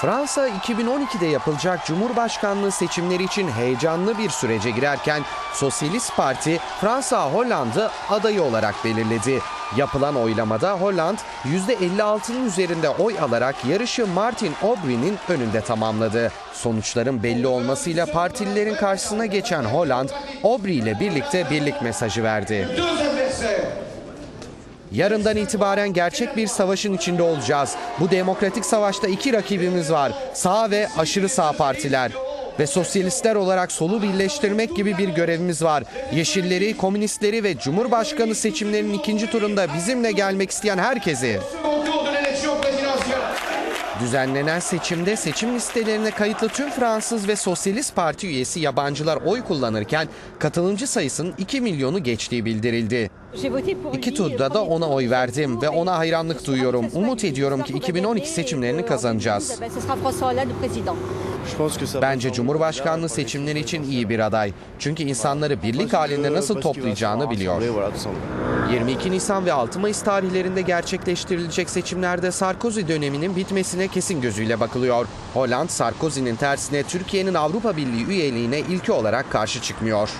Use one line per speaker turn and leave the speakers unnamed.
Fransa 2012'de yapılacak Cumhurbaşkanlığı seçimleri için heyecanlı bir sürece girerken Sosyalist Parti Fransa Holland'ı adayı olarak belirledi. Yapılan oylamada Holland %56'nın üzerinde oy alarak yarışı Martin Aubry'nin önünde tamamladı. Sonuçların belli olmasıyla partililerin karşısına geçen Holland, Aubry ile birlikte birlik mesajı verdi. Yarından itibaren gerçek bir savaşın içinde olacağız. Bu demokratik savaşta iki rakibimiz var. Sağ ve aşırı sağ partiler. Ve sosyalistler olarak solu birleştirmek gibi bir görevimiz var. Yeşilleri, komünistleri ve Cumhurbaşkanı seçimlerinin ikinci turunda bizimle gelmek isteyen herkesi. Düzenlenen seçimde seçim listelerine kayıtlı tüm Fransız ve Sosyalist Parti üyesi yabancılar oy kullanırken katılımcı sayısının 2 milyonu geçtiği bildirildi. İki turda da ona oy verdim ve ona hayranlık duyuyorum. Umut ediyorum ki 2012 seçimlerini kazanacağız. Bence Cumhurbaşkanlığı seçimleri için iyi bir aday. Çünkü insanları birlik halinde nasıl toplayacağını biliyor. 22 Nisan ve 6 Mayıs tarihlerinde gerçekleştirilecek seçimlerde Sarkozy döneminin bitmesine kesin gözüyle bakılıyor. Hollande Sarkozy'nin tersine Türkiye'nin Avrupa Birliği üyeliğine ilki olarak karşı çıkmıyor.